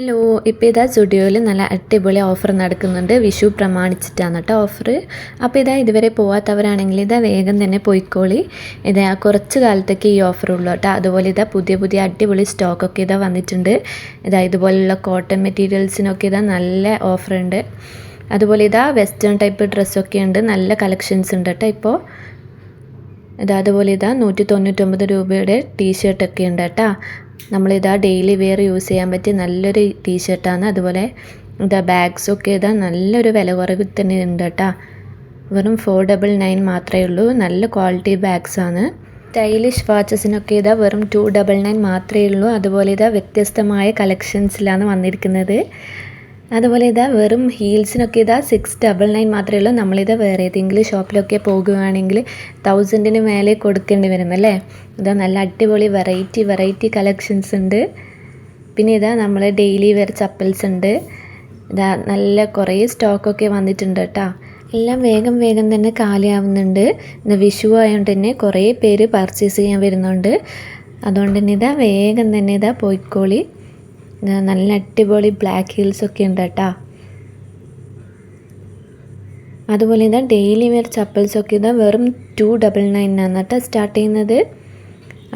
Hello ഇപ്പോൾ ഇതാ സ്റ്റുഡിയോയിൽ നല്ല അടിപൊളി ഓഫർ നടക്കുന്നുണ്ട്. വിഷു പ്രമാണിച്ചിട്ടാണ് കേട്ടോ ഓഫർ അപ്പോൾ ഇതാ ഇതുവരെ പോവാത്തവരാണെങ്കിൽ ഇതാ വേഗം തന്നെ പോയിക്കോളി. ഇതാ കുറച്ച് കാലത്തേക്ക് ഈ ഓഫർ ഉള്ളൂ കേട്ടോ അതുപോലെ ഇതാ പുതിയ പുതിയ അടിപൊളി സ്റ്റോക്കൊക്കെ ഇതാ വന്നിട്ടുണ്ട്. ഇതാ ഇതുപോലുള്ള കോട്ടൺ മെറ്റീരിയൽസിനൊക്കെ ഇതാ നല്ല ഓഫർ ഉണ്ട്. അതുപോലെ ഇതാ വെസ്റ്റേൺ ടൈപ്പ് ഡ്രസ്സൊക്കെ ഉണ്ട്. നല്ല കളക്ഷൻസ് ഉണ്ട് കേട്ടോ ഇപ്പോൾ ഇതാ അതുപോലെ ഇതാ നൂറ്റി തൊണ്ണൂറ്റൊമ്പത് രൂപയുടെ ടീഷർട്ടൊക്കെ ഉണ്ട് കേട്ടോ നമ്മളിതാ ഡെയിലി വെയർ യൂസ് ചെയ്യാൻ പറ്റിയ നല്ലൊരു ടീഷർട്ടാണ് അതുപോലെ ഇതാ ബാഗ്സൊക്കെ ഇതാ നല്ലൊരു വില കുറവിൽ തന്നെ ഉണ്ട് കേട്ടോ വെറും ഫോർ ഡബിൾ നയൻ മാത്രമേ ഉള്ളൂ. നല്ല ക്വാളിറ്റി ബാഗ്സാണ് സ്റ്റൈലിഷ് വാച്ചസിനൊക്കെ ഇതാ വെറും ടു ഡബിൾ നയൻ മാത്രമേ ഉള്ളൂ. അതുപോലെ ഇതാ വ്യത്യസ്തമായ കളക്ഷൻസിലാണ് വന്നിരിക്കുന്നത്. അതുപോലെ ഇതാ വെറും ഹീൽസിനൊക്കെ ഇതാ സിക്സ് ഡബിൾ നയൻ മാത്രമേ ഉള്ളൂ. നമ്മളിത് വേറെ ഏതെങ്കിലും ഷോപ്പിലൊക്കെ പോകുകയാണെങ്കിൽ തൗസൻഡിന് മേലെ കൊടുക്കേണ്ടി വരും അല്ലേ? ഇതാ നല്ല അടിപൊളി വെറൈറ്റി വെറൈറ്റി കളക്ഷൻസ് ഉണ്ട്. പിന്നെ ഇതാ നമ്മൾ ഡെയിലി വെയർ ചപ്പൽസ് ഉണ്ട്. ഇതാ നല്ല കുറേ സ്റ്റോക്കൊക്കെ വന്നിട്ടുണ്ട് കേട്ടോ. എല്ലാം വേഗം വേഗം തന്നെ കാലിയാവുന്നുണ്ട്. ഇന്ന് വിഷു ആയതുകൊണ്ട് തന്നെ കുറേ പേര് പർച്ചേസ് ചെയ്യാൻ വരുന്നുണ്ട്. അതുകൊണ്ട് തന്നെ ഇതാ വേഗം തന്നെ ഇതാ പോയിക്കോളി. നല്ല അടിപൊളി ബ്ലാക്ക് ഹീൽസ് ഒക്കെ ഉണ്ട് കേട്ടോ. അതുപോലെ ഇതാ ഡെയിലി വെയർ ചപ്പൽസ് ഒക്കെ ഇതാ വെറും ടു ഡബിൾ നയനാണ് കേട്ടോ സ്റ്റാർട്ട് ചെയ്യുന്നത്.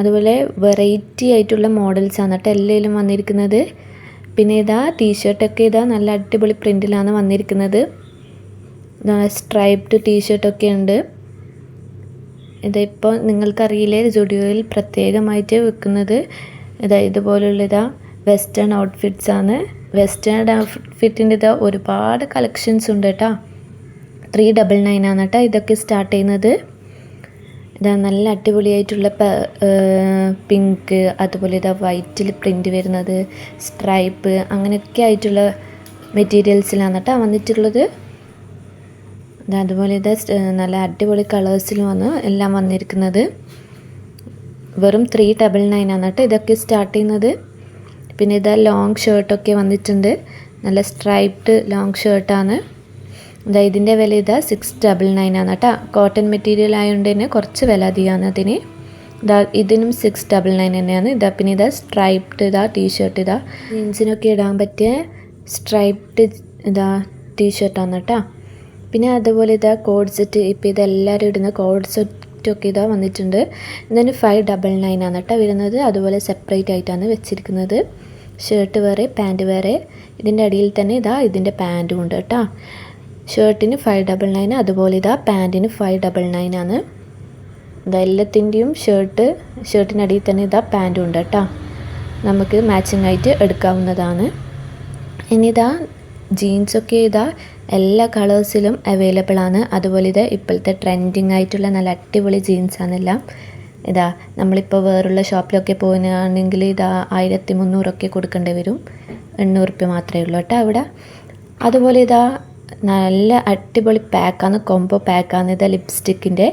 അതുപോലെ വെറൈറ്റി ആയിട്ടുള്ള മോഡൽസാണ് കേട്ടോ എല്ലാത്തിലും വന്നിരിക്കുന്നത്. പിന്നെ ഇതാ ടീഷർട്ടൊക്കെ ഇതാ നല്ല അടിപൊളി പ്രിന്റിലാണ് വന്നിരിക്കുന്നത്. സ്ട്രൈപ്ഡ് ടീഷർട്ടൊക്കെ ഉണ്ട്. ഇതിപ്പോൾ നിങ്ങൾക്കറിയില്ലേ ജുഡിയോയിൽ പ്രത്യേകമായിട്ട് വെക്കുന്നത്. ഇതാ ഇതുപോലുള്ള ഇതാ വെസ്റ്റേൺ ഔട്ട്ഫിറ്റ്സ് ആണ്. വെസ്റ്റേൺ ഔട്ട്ഫിറ്റിന്റെ ഒരുപാട് കളക്ഷൻസ് ഉണ്ട് കേട്ടോ ത്രീ ഡബിൾ നയൻ ആണ് കേട്ടോ ഇതൊക്കെ സ്റ്റാർട്ട് ചെയ്യുന്നത്. ഇതാ നല്ല അടിപൊളിയായിട്ടുള്ള പിങ്ക് അതുപോലെ ഇതാ വൈറ്റിൽ പ്രിന്റ് വരുന്നത് സ്ട്രൈപ്പ് അങ്ങനെയൊക്കെ ആയിട്ടുള്ള മെറ്റീരിയൽസിലാണ് കേട്ടോ വന്നിട്ടുള്ളത്. അതുപോലെ ഇതാ നല്ല അടിപൊളി കളേഴ്സിലുമാണ് എല്ലാം വന്നിരിക്കുന്നത്. വെറും ത്രീ ഡബിൾ നയൻ ആണ് കേട്ടോ ഇതൊക്കെ സ്റ്റാർട്ട് ചെയ്യുന്നത്. പിന്നെ ഇതാ ലോങ് ഷർട്ടൊക്കെ വന്നിട്ടുണ്ട്. നല്ല സ്ട്രൈപ്ഡ് ലോങ് ഷർട്ടാണ് ഇതാ ഇതിന്റെ വില ഇതാ സിക്സ് ഡബിൾ നയൻ ആണ് കേട്ടോ കോട്ടൺ മെറ്റീരിയൽ ആയതുകൊണ്ട് തന്നെ കുറച്ച് വില അധികമാണ് അതിന്. ഇതാ ഇതിനും സിക്സ് ഡബിൾ നയൻ തന്നെയാണ്. ഇതാ പിന്നെ ഇതാ സ്ട്രൈപ്ഡ് ഇതാ ടീഷർട്ട് ഇതാ. ജീൻസിനൊക്കെ ഇടാൻ പറ്റിയ സ്ട്രൈപ്ഡ് ഇതാ ടീഷർട്ടാണ് കേട്ടോ പിന്നെ അതുപോലെ ഇതാ കോഡ് സെറ്റ് ഇപ്പോൾ ഇതെല്ലാവരും ഇടുന്ന കോഡ് സെറ്റൊക്കെ ഇതാ വന്നിട്ടുണ്ട്. ഇതിന് ഫൈവ് ഡബിൾ നയൻ ആണ് കേട്ടോ വരുന്നത്. അതുപോലെ സെപ്പറേറ്റ് ആയിട്ടാണ് വെച്ചിരിക്കുന്നത്. ഷർട്ട് വേറെ പാന്റ് വേറെ. ഇതിന്റെ അടിയിൽ തന്നെ ഇതാ ഇതിന്റെ പാന്റും ഉണ്ട് കേട്ടോ. ഷർട്ടിന് ഫൈവ് ഡബിൾ നയൻ അതുപോലെ ഇതാ പാന്റിന് ഫൈവ് ഡബിൾ നയൻ ആണ്. ഇതാ എല്ലാത്തിന്റെയും ഷർട്ട് ഷർട്ടിനടിയിൽ തന്നെ ഇതാ പാന്റും ഉണ്ട് കേട്ടോ. നമുക്ക് മാച്ചിങ് ആയിട്ട് എടുക്കാവുന്നതാണ്. ഇനി ഇതാ ജീൻസൊക്കെ ഇതാ എല്ലാ കളേഴ്സിലും അവൈലബിൾ ആണ്. അതുപോലെ ഇത് ഇപ്പോഴത്തെ ട്രെൻഡിങ് ആയിട്ടുള്ള നല്ല അടിപൊളി ജീൻസാണ് എല്ലാം ഇതാ നമ്മളിപ്പോൾ വേറുള്ള ഷോപ്പിലൊക്കെ പോകുകയാണെങ്കിൽ ഇതാ ആയിരത്തി മുന്നൂറൊക്കെ കൊടുക്കേണ്ടി വരും. എണ്ണൂറ് റുപ്യ മാത്രമേ ഉള്ളൂ കേട്ടോ അവിടെ. അതുപോലെ ഇതാ നല്ല അടിപൊളി പാക്കാണ് കൊമ്പോ പാക്കാണ് ഇതാ ലിപ്സ്റ്റിക്കിന്റെ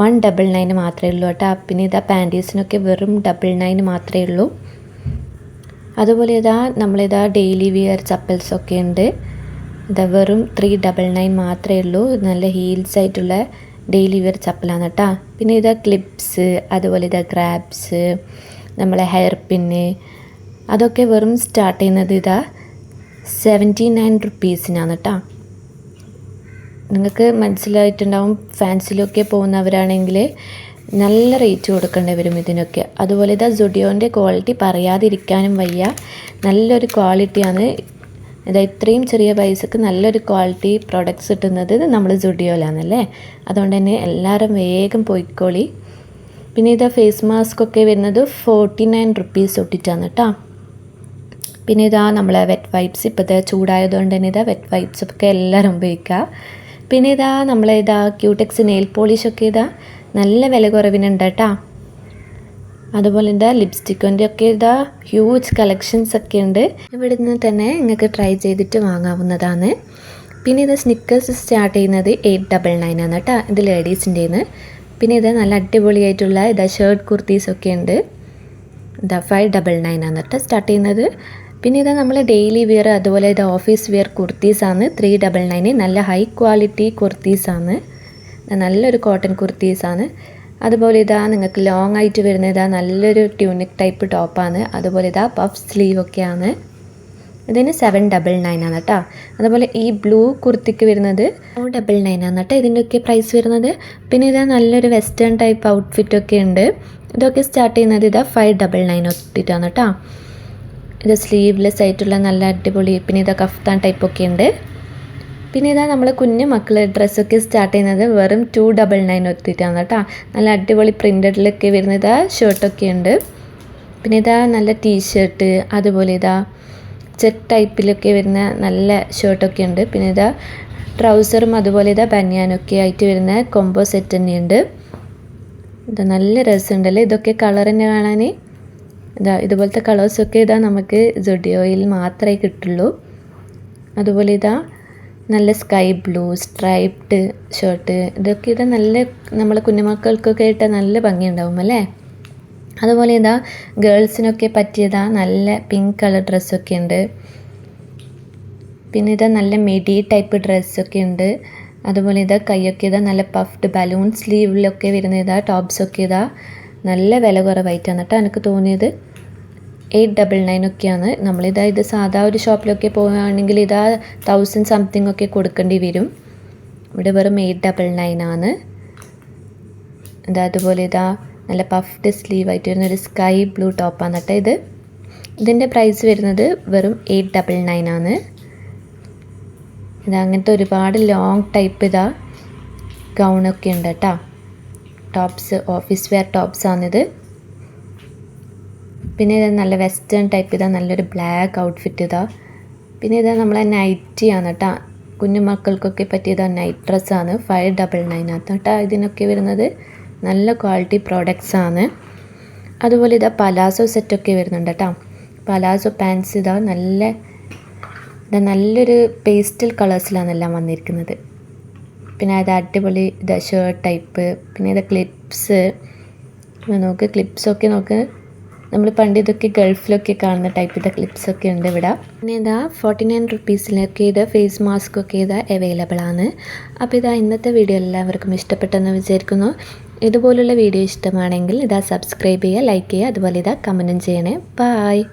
വൺ ഡബിൾ നയൻ മാത്രമേ ഉള്ളൂ കേട്ടോ. പിന്നെ ഇതാ പാന്റീസിനൊക്കെ വെറും ഡബിൾ നയൻ മാത്രമേ ഉള്ളൂ. അതുപോലെ ഇതാ നമ്മളിതാ ഡെയിലി വിയർ ചപ്പൽസൊക്കെ ഉണ്ട്. ഇതാ വെറും ത്രീ ഡബിൾ നയൻ മാത്രമേ ഉള്ളൂ. നല്ല ഹീൽസ് ആയിട്ടുള്ള ഡെയിലി വെയർ ചപ്പലാണ് കേട്ടോ പിന്നെ ഇതാ ക്ലിപ്സ് അതുപോലെ ഇതാ ക്രാബ്സ് നമ്മളെ ഹെയർ പിന്ന് അതൊക്കെ വെറും സ്റ്റാർട്ട് ചെയ്യുന്നത് ഇതാ സെവന്റി നയൻ റുപ്പീസിനാണ് കേട്ടോ നിങ്ങൾക്ക് മനസ്സിലായിട്ടുണ്ടാവും ഫാൻസിലൊക്കെ പോകുന്നവരാണെങ്കിൽ നല്ല റേറ്റ് കൊടുക്കേണ്ടി വരും ഇതിനൊക്കെ. അതുപോലെ ഇതാ സുഡിയോന്റെ ക്വാളിറ്റി പറയാതിരിക്കാനും വയ്യ. നല്ലൊരു ക്വാളിറ്റിയാണ് ഇതാ ഇത്രയും ചെറിയ പൈസക്ക് നല്ലൊരു ക്വാളിറ്റി പ്രോഡക്റ്റ്സ് കിട്ടുന്നത് നമ്മൾ സുഡിയോയിലാണല്ലേ അതുകൊണ്ട് തന്നെ എല്ലാവരും വേഗം പോയിക്കോളി. പിന്നെ ഇതാ ഫേസ് മാസ്ക് ഒക്കെ വരുന്നത് ഫോർട്ടി നയൻ റുപ്പീസ് തൊട്ടിട്ടാണ് കേട്ടോ പിന്നെ ഇതാ നമ്മളെ വെറ്റ് വൈപ്സ് ഇപ്പോഴത്തെ ചൂടായതുകൊണ്ട് തന്നെ ഇതാ വെറ്റ് വൈപ്സ് ഒക്കെ എല്ലാവരും ഉപയോഗിക്കുക പിന്നെ ഇതാ നമ്മളെ ഇതാ ക്യൂടെക്സ് നെയിൽ പോളിഷൊക്കെ ഇതാ നല്ല വില കുറവിനുണ്ട് കേട്ടോ അതുപോലെ ഇതാ ലിപ്സ്റ്റിക്കിന്റെ ഒക്കെ ഇതാ ഹ്യൂജ് കളക്ഷൻസ് ഒക്കെ ഉണ്ട്. ഇവിടെ നിന്ന് തന്നെ നിങ്ങൾക്ക് ട്രൈ ചെയ്തിട്ട് വാങ്ങാവുന്നതാണ്. പിന്നെ ഇത് സ്നിക്കേഴ്സ് സ്റ്റാർട്ട് ചെയ്യുന്നത് എയ്റ്റ് ഡബിൾ നയൻ ആണ് കേട്ടോ ഇത് ലേഡീസിന്റെന്ന് പിന്നെ ഇത് നല്ല അടിപൊളിയായിട്ടുള്ള ഇതാ ഷർട്ട് കുർത്തീസ് ഒക്കെ ഉണ്ട്. ഇതാ ഫൈവ് ഡബിൾ നയൻ ആണ് കേട്ടോ സ്റ്റാർട്ട് ചെയ്യുന്നത്. പിന്നെ ഇത് നമ്മൾ ഡെയിലി വെയർ അതുപോലെ ഇത് ഓഫീസ് വെയർ കുർത്തീസാണ് ത്രീ ഡബിൾ നയൻ നല്ല ഹൈ ക്വാളിറ്റി കുർത്തീസാണ് നല്ലൊരു കോട്ടൺ കുർത്തീസാണ് അതുപോലെ ഇതാ നിങ്ങൾക്ക് ലോങ് ആയിട്ട് വരുന്ന ഇതാ നല്ലൊരു ട്യൂണിക് ടൈപ്പ് ടോപ്പാണ് അതുപോലെ ഇതാ പഫ് സ്ലീവ് ഒക്കെയാണ്. ഇതിന് സെവൻ ഡബിൾ നയൻ ആണ് കേട്ടോ അതുപോലെ ഈ ബ്ലൂ കുർത്തിക്ക് വരുന്നത് ഫോർ ഡബിൾ നയൻ ആണ് കേട്ടോ ഇതിന്റെയൊക്കെ പ്രൈസ് വരുന്നത്. പിന്നെ ഇതാ നല്ലൊരു വെസ്റ്റേൺ ടൈപ്പ് ഔട്ട്ഫിറ്റൊക്കെ ഉണ്ട്. ഇതൊക്കെ സ്റ്റാർട്ട് ചെയ്യുന്നത് ഇതാ ഫൈവ് ഡബിൾ നയൻ ഒത്തിട്ടാണ് കേട്ടോ ഇത് സ്ലീവ്ലെസ് ആയിട്ടുള്ള നല്ല അടിപൊളി പിന്നെ ഇതാ കഫ്താൻ ടൈപ്പ് ഒക്കെ ഉണ്ട്. പിന്നെ ഇതാ നമ്മൾ കുഞ്ഞു മക്കളെ ഡ്രസ്സൊക്കെ സ്റ്റാർട്ട് ചെയ്യുന്നത് വെറും ടു ഡബിൾ നയൻ ഒത്തിട്ടാണ് കേട്ടോ. നല്ല അടിപൊളി പ്രിന്റഡിലൊക്കെ വരുന്ന ഇതാ ഷർട്ടൊക്കെ ഉണ്ട്. പിന്നെ ഇതാ നല്ല ടീഷർട്ട് അതുപോലെ ഇതാ ചെക്ക് ടൈപ്പിലൊക്കെ വരുന്ന നല്ല ഷർട്ടൊക്കെ ഉണ്ട്. പിന്നെ ഇതാ ട്രൗസറും അതുപോലെ ഇതാ ബനിയാനൊക്കെ ആയിട്ട് വരുന്ന കോംബോ സെറ്റ് തന്നെയുണ്ട്. ഇത് നല്ല രസമുണ്ടല്ലേ? ഇതൊക്കെ കളർ തന്നെ കാണാൻ ഇതാ ഇതുപോലത്തെ കളേഴ്സൊക്കെ ഇതാ നമുക്ക് ജൊഡിയോയിൽ മാത്രമേ കിട്ടുള്ളൂ. അതുപോലെ ഇതാ നല്ല സ്കൈ ബ്ലൂ സ്ട്രൈപ്ഡ് ഷർട്ട് ഇതൊക്കെ ഇതാ നല്ല നമ്മളെ കുഞ്ഞുമക്കൾക്കൊക്കെ ഇട്ടാൽ നല്ല ഭംഗിയുണ്ടാവും അല്ലേ? അതുപോലെ ഇതാ ഗേൾസിനൊക്കെ പറ്റിയതാ നല്ല പിങ്ക് കളർ ഡ്രസ്സൊക്കെ ഉണ്ട്. പിന്നെ ഇതാ നല്ല മെഡി ടൈപ്പ് ഡ്രസ്സൊക്കെ ഉണ്ട്. അതുപോലെ ഇതാ കൈയൊക്കെ ഇതാ നല്ല പഫ്ഡ് ബലൂൺ സ്ലീവിലൊക്കെ വരുന്ന ഇതാ ടോപ്സൊക്കെ ഇതാ നല്ല വില കുറവായിട്ടാണ് കേട്ടോ എനിക്ക് തോന്നിയത്. എയ്റ്റ് ഡബിൾ നയൻ ഒക്കെയാണ്. നമ്മളിതാ ഇത് സാധാ ഒരു ഷോപ്പിലൊക്കെ പോവുകയാണെങ്കിൽ ഇതാ തൗസൻഡ് സംതിങ് ഒക്കെ കൊടുക്കേണ്ടി വരും. ഇവിടെ വെറും എയ്റ്റ് ഡബിൾ നയൻ ആണ്. ഇതാ അതുപോലെ ഇതാ നല്ല പഫ്ഡ് സ്ലീവ് ആയിട്ട് വരുന്ന ഒരു സ്കൈ ബ്ലൂ ടോപ്പാണ് കേട്ടോ ഇത്. ഇതിന്റെ പ്രൈസ് വരുന്നത് വെറും എയ്റ്റ് ഡബിൾ നയൻ ആണ്. ഇതാ അങ്ങനത്തെ ഒരുപാട് ലോങ് ടൈപ്പ് ഇതാ ഗൗണൊക്കെ ഉണ്ട് കേട്ടോ. ടോപ്സ് ഓഫീസ് വെയർ ടോപ്സ് ആണിത്. പിന്നെ ഇത് നല്ല വെസ്റ്റേൺ ടൈപ്പ് ഇതാ നല്ലൊരു ബ്ലാക്ക് ഔട്ട്ഫിറ്റ് ഇതാ. പിന്നെ ഇതാ നമ്മളെ നൈറ്റി ആണ് കേട്ടോ കുഞ്ഞു മക്കൾക്കൊക്കെ പറ്റിയതാ നൈറ്റ് ഡ്രസ്സാണ് ഫൈവ് ഡബിൾ ആണ് കേട്ടോ ഇതിനൊക്കെ വരുന്നത് നല്ല ക്വാളിറ്റി പ്രോഡക്റ്റ്സ് ആണ്. അതുപോലെ ഇതാ പലാസോ സെറ്റൊക്കെ വരുന്നുണ്ട് കേട്ടോ പലാസോ പാൻസ് ഇതാ നല്ല ഇതാ നല്ലൊരു പേസ്റ്റൽ കളേഴ്സിലാണ് എല്ലാം വന്നിരിക്കുന്നത്. പിന്നെ അത് അടിപൊളി ഇതാ ഷേർട്ട് ടൈപ്പ് പിന്നെ ഇത് ക്ലിപ്സ് നോക്ക് ക്ലിപ്സൊക്കെ നോക്ക്. നമ്മൾ പണ്ട് ഇതൊക്കെ ഗൾഫിലൊക്കെ കാണുന്ന ടൈപ്പ് ഇത ക്ലിപ്സൊക്കെ ഉണ്ട് ഇവിടെ. പിന്നെ ഇതാ ഫോർട്ടി നയൻ റുപ്പീസിലൊക്കെ ഇത് ഫേസ് മാസ്ക് ഒക്കെ ഇത് അവൈലബിൾ ആണ്. അപ്പോൾ ഇതാ ഇന്നത്തെ വീഡിയോ എല്ലാവർക്കും ഇഷ്ടപ്പെട്ടെന്ന് വിചാരിക്കുന്നു. ഇതുപോലുള്ള വീഡിയോ ഇഷ്ടമാണെങ്കിൽ ഇതാ സബ്സ്ക്രൈബ് ചെയ്യുക ലൈക്ക് ചെയ്യുക അതുപോലെ ഇതാ കമന്റും ചെയ്യണേ. ബായ്